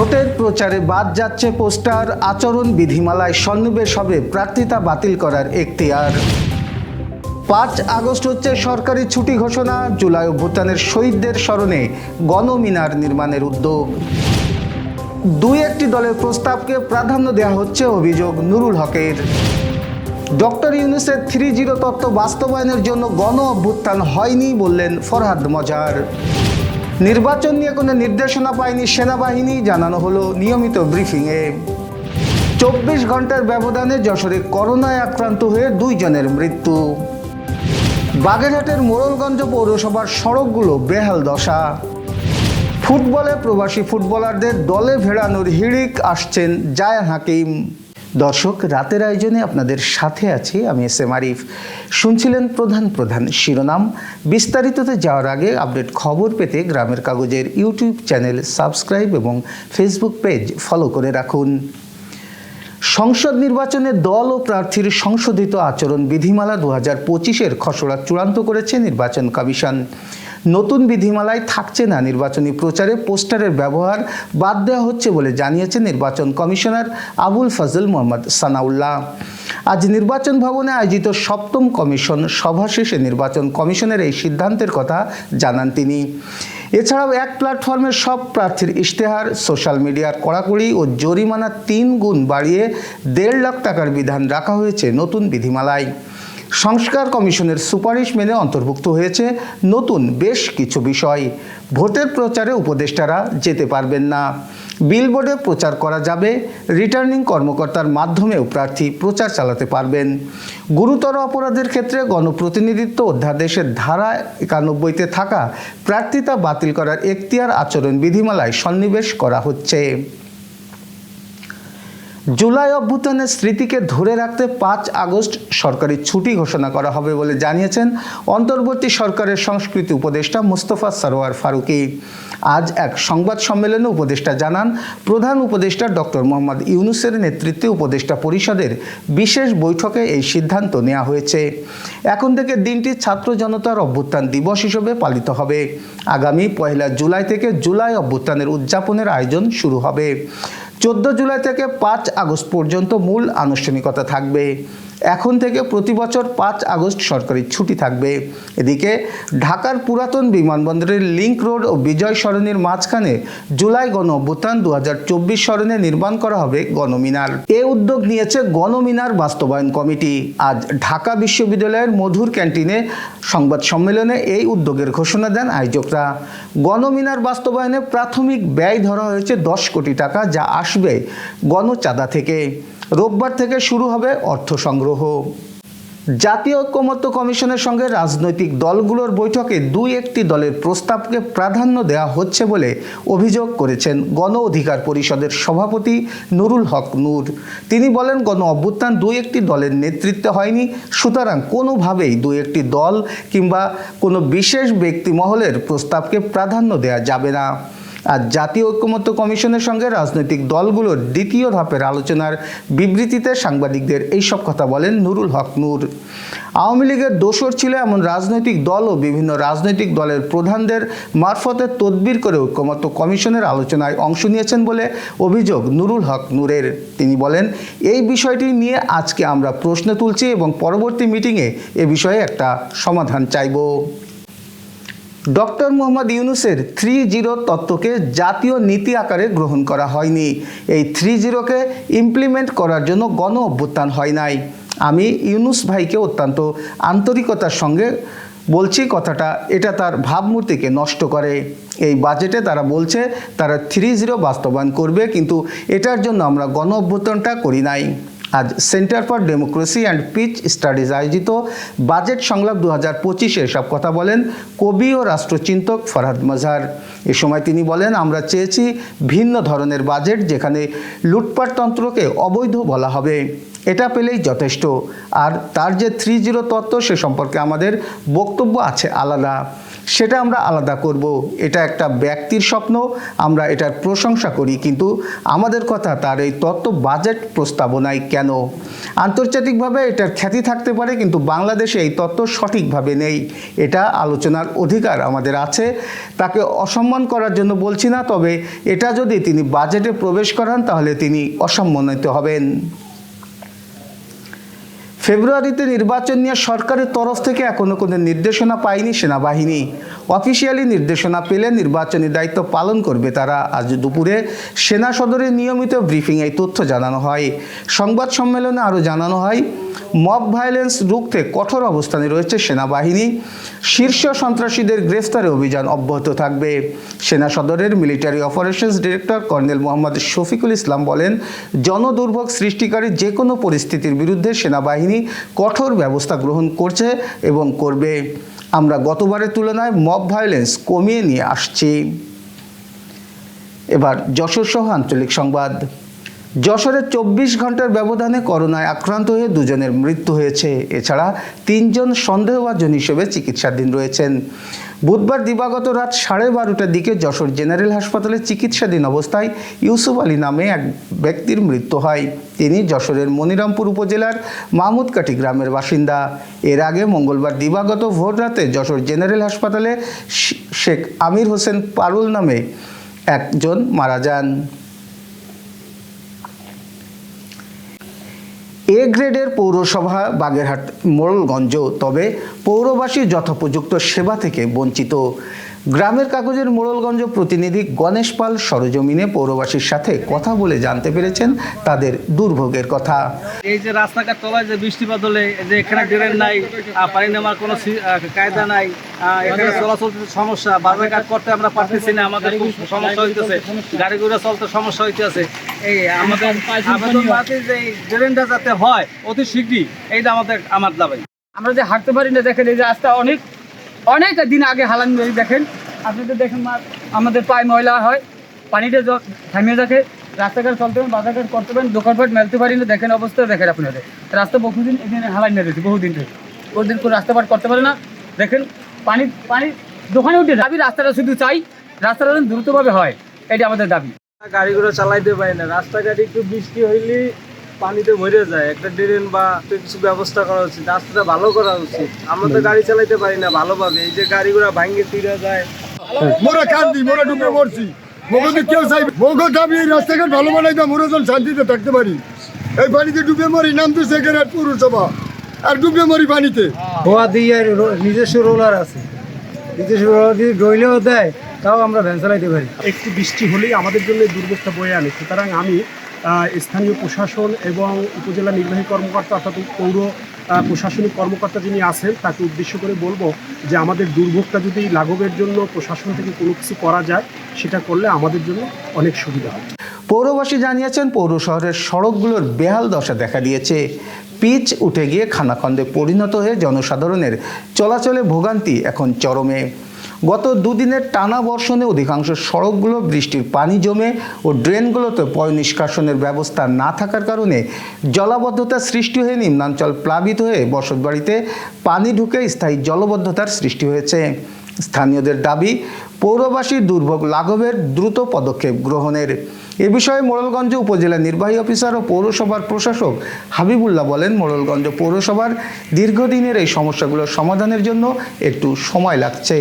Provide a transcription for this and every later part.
ভোটের প্রচারে বাদ যাচ্ছে পোস্টার, আচরণ বিধিমালায় সন্নিবেশ হবে প্রার্থিতা বাতিল করার এখতিয়ার। পাঁচ আগস্ট হচ্ছে সরকারি ছুটি ঘোষণা, জুলাই অভ্যুত্থানের শহীদদের স্মরণে গণমিনার নির্মাণের উদ্যোগ। দুই একটি দলের প্রস্তাবকে প্রাধান্য দেওয়া হচ্ছে অভিযোগ নুরুল হকের। ডক্টর ইউনুসের থ্রি জিরো তত্ত্ব বাস্তবায়নের জন্য গণ অভ্যুত্থান হয়নি বললেন ফরহাদ মজার। নির্বাচন নিয়ে কোনো নির্দেশনা পায়নি সেনাবাহিনী, জানানো হলো নিয়মিত ব্রিফিংয়ে। চব্বিশ ঘণ্টার ব্যবধানে যশোরে করোনায় আক্রান্ত হয়ে দুইজনের মৃত্যু। বাগেরহাটের মোড়লগঞ্জ পৌরসভার সড়কগুলো বেহাল দশা। ফুটবলে প্রবাসী ফুটবলারদের দলে ভেড়ানোর হিড়িক, আসছেন জায়ান হাকিম। দর্শক, রাতের আয়োজনে আপনাদের সাথে আছি আমি এস এম আরিফ। শুনছিলেন প্রধান প্রধান শিরোনাম। বিস্তারিততে যাওয়ার আগে আপডেট খবর পেতে গ্রামের কাগজের ইউটিউব চ্যানেল সাবস্ক্রাইব এবং ফেসবুক পেজ ফলো করে রাখুন। সংসদ নির্বাচনে দল ও প্রার্থীর সংশোধিত আচরণ বিধিমালা দু হাজার পঁচিশের খসড়া চূড়ান্ত করেছে নির্বাচন কমিশন। নতুন বিধিমালায় থাকছে না নির্বাচনী প্রচারে, পোস্টারের ব্যবহার বাদ দেওয়া হচ্ছে বলে জানিয়েছে নির্বাচন কমিশনার আবুল ফজল মোহাম্মদ সানাউল্লাহ। আজ নির্বাচন ভবনে আয়োজিত সপ্তম কমিশন সভা শেষে নির্বাচন কমিশনের এই সিদ্ধান্তের কথা জানান তিনি। এছাড়াও এক প্ল্যাটফর্মের সব প্রার্থীর ইশতেহার, সোশ্যাল মিডিয়ার কড়াকড়ি ও জরিমানা তিন গুণ বাড়িয়ে দেড় লাখ টাকার বিধান রাখা হয়েছে নতুন বিধিমালায়। সংস্কার কমিশনের সুপারিশ মেনে অন্তর্ভুক্ত হয়েছে নতুন বেশ কিছু বিষয়। ভোটের প্রচারে উপদেষ্টারা যেতে পারবেন না। বিলবোর্ডে প্রচার করা যাবে, রিটার্নিং কর্মকর্তার মাধ্যমেও প্রার্থী প্রচার চালাতে পারবেন। গুরুতর অপরাধের ক্ষেত্রে গণপ্রতিনিধিত্ব অধ্যাদেশের ধারা একানব্বইতে থাকা প্রার্থিতা বাতিল করার এখতিয়ার আচরণ বিধিমালায় সন্নিবেশ করা হচ্ছে। জুলাই অভ্যুত্থানের স্মৃতিকে ধরে রাখতে পাঁচ আগস্ট সরকারি ছুটি ঘোষণা করা হবে বলে জানিয়েছেন অন্তর্বর্তী সরকারের সংস্কৃতি উপদেষ্টা মুস্তফা সরোয়ার ফারুকি। আজ এক সংবাদ সম্মেলনে উপদেষ্টা জানান, প্রধান উপদেষ্টা ডক্টর মোহাম্মদ ইউনুসের নেতৃত্বে উপদেষ্টা পরিষদের বিশেষ বৈঠকে এই সিদ্ধান্ত নেওয়া হয়েছে। এখন থেকে দিনটি ছাত্র জনতার অভ্যুত্থান দিবস হিসেবে পালিত হবে। আগামী পয়লা জুলাই থেকে জুলাই অভ্যুত্থানের উদযাপনের আয়োজন শুরু হবে। চোদ্দ জুলাই থেকে পাঁচ আগস্ট পর্যন্ত মূল আনুষ্ঠানিকতা থাকবে। এখন থেকে প্রতি বছর পাঁচ আগস্ট সরকারি ছুটি থাকবে। এদিকে ঢাকার পুরাতন বিমানবন্দরের লিংক রোড ও বিজয় সরণির মাঝখানে জুলাই গণ অভ্যুত্থান দু হাজার চব্বিশ সরণে নির্মাণ করা হবে গণমিনার। এ উদ্যোগ নিয়েছে গণমিনার বাস্তবায়ন কমিটি। আজ ঢাকা বিশ্ববিদ্যালয়ের মধুর ক্যান্টিনে সংবাদ সম্মেলনে এই উদ্যোগের ঘোষণা দেন আয়োজকরা। গণমিনার বাস্তবায়নে প্রাথমিক ব্যয় ধরা হয়েছে দশ কোটি টাকা যা আসবে গণচাঁদা থেকে। রোববার থেকে শুরু হবে অর্থ সংগ্রহ জাতীয় ঐক্যমত্য কমিশনের সঙ্গে রাজনৈতিক দলগুলোর বৈঠকে দুই একটি দলের প্রস্তাবকে প্রাধান্য দেওয়া হচ্ছে বলে অভিযোগ করেছেন গণ অধিকার পরিষদের সভাপতি নুরুল হক নূর। তিনি বলেন, গণ অভ্যুত্থান দুই একটি দলের নেতৃত্বে হয়নি, সুতরাং কোনোভাবেই দুই একটি দল কিংবা কোনো বিশেষ ব্যক্তি মহলের প্রস্তাবকে প্রাধান্য দেওয়া যাবে না। আর জাতীয় ঐক্যমত্য কমিশনের সঙ্গে রাজনৈতিক দলগুলোর দ্বিতীয় ধাপের আলোচনার বিবৃতিতে সাংবাদিকদের এইসব কথা বলেন নুরুল হক নূর। আওয়ামী লীগের দোসর ছিল এমন রাজনৈতিক দল ও বিভিন্ন রাজনৈতিক দলের প্রধানদের মারফতে তদবির করে ঐক্যমত্য কমিশনের আলোচনায় অংশ নিয়েছেন বলে অভিযোগ নুরুল হক নূরের। তিনি বলেন, এই বিষয়টি নিয়ে আজকে আমরা প্রশ্ন তুলছি এবং পরবর্তী মিটিংয়ে এ বিষয়ে একটা সমাধান চাইব। ডক্টর মোহাম্মদ ইউনুসের থ্রি জিরো তত্ত্বকে জাতীয় নীতি আকারে গ্রহণ করা হয়নি। এই থ্রি জিরোকে ইমপ্লিমেন্ট করার জন্য গণ অভ্যুত্থান হয় নাই। আমি ইউনুস ভাইকে অত্যন্ত আন্তরিকতার সঙ্গে বলছি কথাটা, এটা তার ভাবমূর্তিকে নষ্ট করে। এই বাজেটে তারা বলছে, তারা থ্রি জিরো বাস্তবায়ন করবে, কিন্তু এটার জন্য আমরা গণ অভ্যুত্থানটা করি নাই। আজ centre for democracy and peace studies আয়োজিত বাজেট সংলাপ দু হাজার পঁচিশে সব কথা বলেন কবি ও রাষ্ট্রচিন্তক ফরহাদ মজহার এ সময় তিনি বলেন, আমরা চেয়েছি ভিন্ন ধরনের বাজেট যেখানে লুটপাটতন্ত্রকে অবৈধ বলা হবে। এটা পেলেই যথেষ্ট। আর তার যে থ্রি জিরো তত্ত্ব সে সম্পর্কে আমাদের বক্তব্য আছে আলাদা। সেটা আমরা আলাদা করব। এটা একটা ব্যক্তির স্বপ্ন, আমরা এটার প্রশংসা করি, কিন্তু আমাদের কথা তার এই তত্ত্ব বাজেট প্রস্তাবনায় কেন? আন্তর্জাতিকভাবে এটার খ্যাতি থাকতে পারে, কিন্তু বাংলাদেশে এই তত্ত্ব সঠিকভাবে নেই। এটা আলোচনার অধিকার আমাদের আছে। তাকে অসম্মান করার জন্য বলছি না, তবে এটা যদি তিনি বাজেটে প্রবেশ করান, তাহলে তিনি অসম্মানিত হবেন। ফেব্রুয়ারিতে নির্বাচন নিয়ে সরকারের তরফ থেকে এখনও কোনো নির্দেশনা পায়নি সেনাবাহিনী। অফিসিয়ালি নির্দেশনা পেলে নির্বাচনী দায়িত্ব পালন করবে তারা। আজ দুপুরে সেনা সদরের নিয়মিত ব্রিফিংয়ে তথ্য জানানো হয়। সংবাদ সম্মেলনে আরও জানানো হয়, মব ভায়োলেন্স রুখতে কঠোর অবস্থানে রয়েছে সেনাবাহিনী। শীর্ষ সন্ত্রাসীদের গ্রেফতারে অভিযান অব্যাহত থাকবে। সেনা সদরের military operations director colonel Mohammad Shafiqul Islam বলেন, জনদুর্ভোগ সৃষ্টিকারী যে কোনো পরিস্থিতির বিরুদ্ধে সেনাবাহিনী কঠোর ব্যবস্থা গ্রহণ করছে এবং করবে। আমরা গতবারের তুলনায় মব ভায়োলেন্স কমিয়ে নিয়ে আসছি। এবার যশোর সহ আঞ্চলিক সংবাদ। যশোরের চব্বিশ ঘণ্টার ব্যবধানে করোনায় আক্রান্ত হয়ে দুজনের মৃত্যু হয়েছে। এছাড়া তিনজন সন্দেহভাজন হিসেবে চিকিৎসাধীন রয়েছেন। বুধবার দিবাগত রাত সাড়ে বারোটার দিকে যশোর জেনারেল হাসপাতালে চিকিৎসাধীন অবস্থায় ইউসুফ আলী নামে এক ব্যক্তির মৃত্যু হয়। তিনি যশোরের মনিরামপুর উপজেলার মাহমুদকাটি গ্রামের বাসিন্দা। এর আগে মঙ্গলবার দিবাগত ভোর রাতে যশোর জেনারেল হাসপাতালে শেখ আমির হোসেন পারুল নামে একজন মারা যান। এ গ্রেডের পৌরসভা বাগেরহাট মোড়লগঞ্জ তবে পৌরবাসী যথোপযুক্ত সেবা থেকে বঞ্চিত। গ্রামের কাগজের মোড়লগঞ্জ প্রতিনিধি গণেশ পাল সরজমিনে পৌরবাসীর সাথে কথা বলে জানতে পেরেছেন তাদের দুর্ভোগের কথা। এই যে রাস্তাঘাট তলায় যে বৃষ্টিপাত হলে যে এখানে ড্রেন নাই পানি নেওয়ার কোনো কায়দা নাই এখানে চলাচল সমস্যা বাজারঘাট করতে আমরা পারতেছি না আমাদের খুব সমস্যা হইতেছে গাড়ি ঘোড়া চলতে সমস্যা হইতেছে। এই আমাদের আবেদন যে ড্রেনটা যাতে হয় অতি শীঘ্রই এইটা আমাদের আমার দাবি। আমরা যে হাঁটতে পারি না দেখেন এই যে রাস্তা অনেক অনেক দিন আগে হালান দেখেন। আপনাদের দেখেন মা- আমাদের পায়ে ময়লা হয়, পানিতে জ- থামিয়ে রাখে রাস্তাঘাট চলতে পারেন বাজারঘাট করতে পারেন দোকানপাট মেলতে পারি না, দেখেন অবস্থা, দেখেন আপনাদের। রাস্তা বহুদিন এখানে হালান নিয়ে রয়েছে বহুদিন থেকে বহুদিন করে রাস্তাঘাট করতে পারে না। দেখেন, পানি পানি দোকানে উঠে দাবি রাস্তাটা শুধু চাই, রাস্তাটা যেন দ্রুতভাবে হয় এটি আমাদের দাবি। গাড়িগুলো চালাইতে পারি না, রাস্তাঘাট একটু বৃষ্টি হইলে পানিতে ভরে যায় একটা ড্রেন বা একটু কিছু ব্যবস্থা করা উচিত রাস্তাটা ভালো করা উচিত। আমরা তো গাড়ি চালাইতে পারি না ভালোভাবে এই যে গাড়ি ঘোড়া ভাঙ্গে ফিরে যায়। মোরা কান্দি মোরা ডুবে মরছি। মগজে কেউ চাই মগজ দাবি এই রাস্তাঘাট ভালো বানাইতাম মোরা যেন শান্তিতে থাকতে পারি। এই পানিতে ডুবে মরি নাম তো সেখানে পৌরসভা। আর ডুবে মরি পানিতে। ধোয়া দিয়ে রো- নিজস্ব রোলার আছে। নিজস্ব রোলার দিয়ে ডইলেও দেয় তাও আমরা ভ্যান চালাইতে পারি। একটু বৃষ্টি হলেই আমাদের জন্য এই দুর্ভোগটা বয়ে আনে। সুতরাং আমি স্থানীয় প্রশাসন এবং উপজেলা নির্বাহী কর্মকর্তা অর্থাৎ পৌর প্রশাসনিক কর্মকর্তা যিনি আছেন, তাকে উদ্দেশ্য করে বলব যে আমাদের দুর্ভোগটা যদি লাঘবের জন্য প্রশাসন থেকে কোনো কিছু করা যায়, সেটা করলে আমাদের জন্য অনেক সুবিধা হবে। পৌরবাসী জানিয়েছেন, পৌর শহরের সড়কগুলোর বেহাল দশা দেখা দিয়েছে। পিচ উঠে গিয়ে খানাখন্দে পরিণত হয়ে জনসাধারণের চলাচলে ভোগান্তি এখন চরমে। গত দুদিনের টানা বর্ষণে অধিকাংশ সড়কগুলো বৃষ্টির পানি জমে ও ড্রেনগুলোতে পয় নিষ্কাশনের ব্যবস্থা না থাকার কারণে জলাবদ্ধতা সৃষ্টি হয়ে নিম্নাঞ্চল প্লাবিত হয়ে বসতবাড়িতে পানি ঢুকে স্থায়ী জলবদ্ধতার সৃষ্টি হয়েছে। স্থানীয়দের দাবি পৌরবাসীর দুর্ভোগ লাঘবের দ্রুত পদক্ষেপ গ্রহণের। এ বিষয়ে মোড়লগঞ্জ উপজেলা নির্বাহী অফিসার ও পৌরসভার প্রশাসক হাবিবুল্লাহ বলেন, মোড়লগঞ্জ পৌরসভার দীর্ঘদিনের এই সমস্যাগুলোর সমাধানের জন্য একটু সময় লাগছে।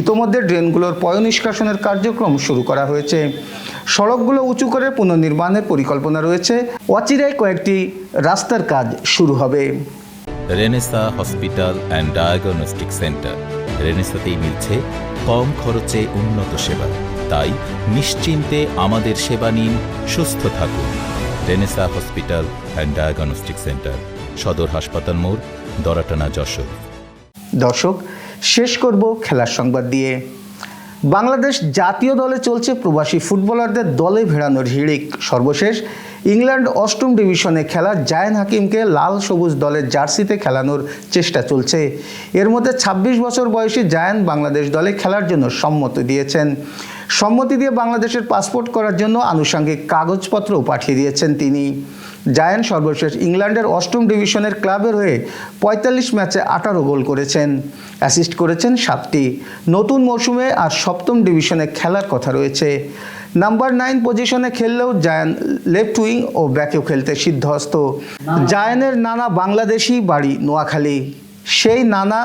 ইতোমধ্যে ড্রেনগুলোর পয় নিষ্কাশনের কার্যক্রম শুরু করা হয়েছে। সড়কগুলো উঁচু করে পুনর্নির্মাণের পরিকল্পনা রয়েছে। অচিরাই কয়েকটি রাস্তার কাজ শুরু হবে। Renaissance hospital and diagnostic centre. রেনেসাতেই মিলছে কম খরচে উন্নত সেবা। তাই নিশ্চিন্তে আমাদের সেবা নিন, সুস্থ থাকুন। Renaissance hospital and diagnostic centre সদর হাসপাতাল মোড়, দরাটানা যশোর। দর্শক, শেষ করব খেলার সংবাদ দিয়ে। বাংলাদেশ জাতীয় দলে চলছে প্রবাসী ফুটবলারদের দলে ভেড়ানোর হিড়িক। সর্বশেষ, ইংল্যান্ড অষ্টম ডিভিশনে খেলা জায়ান হাকিমকে লাল সবুজ দলের জার্সিতে খেলানোর চেষ্টা চলছে। এর মধ্যে ২৬ বছর বয়সী জায়ান বাংলাদেশ দলে খেলার জন্য সম্মতি দিয়েছেন। সম্মতি দিয়ে বাংলাদেশের পাসপোর্ট করার জন্য আনুষঙ্গিক কাগজপত্রও পাঠিয়ে দিয়েছেন তিনি। জায়ান সর্বশেষ ইংল্যান্ডের অষ্টম ডিভিশনের ক্লাবের হয়ে পঁয়তাল্লিশ ম্যাচে আঠারো গোল করেছেন। অ্যাসিস্ট করেছেন সাতটি। নতুন মৌসুমে আর সপ্তম ডিভিশনে খেলার কথা রয়েছে। নাম্বার নাইন পজিশনে খেললেও জায়ান লেফট উইং ও ব্যাকেও খেলতে সিদ্ধহস্ত। জায়ানের নানা বাংলাদেশি বাড়ি নোয়াখালী। সেই নানা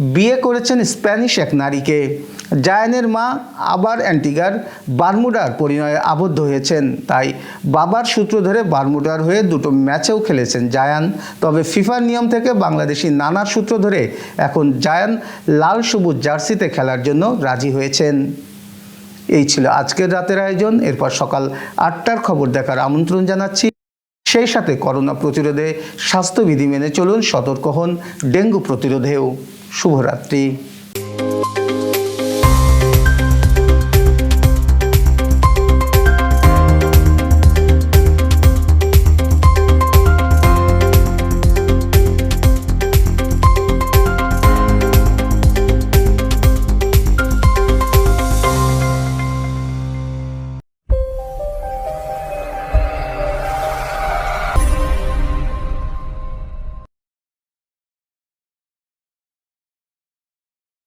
বিয়ে করেছেন স্প্যানিশ এক নারীকে। জায়ানের মা আবার অ্যান্টিগার বারমুডার পরিণয়ে আবদ্ধ হয়েছেন। তাই বাবার সূত্র ধরে বারমুডার হয়ে দুটো ম্যাচেও খেলেছেন জায়ান। তবে ফিফার নিয়ম থেকে বাংলাদেশি নানার সূত্র ধরে এখন জায়ান লাল সবুজ জার্সিতে খেলার জন্য রাজি হয়েছেন। এই ছিল আজকের রাতের আয়োজন। এরপর সকাল আটটার খবর দেখার আমন্ত্রণ জানাচ্ছি। সেই সাথে করোনা প্রতিরোধে স্বাস্থ্যবিধি মেনে চলুন, সতর্ক হন ডেঙ্গু প্রতিরোধেও। শুভরাত্রি।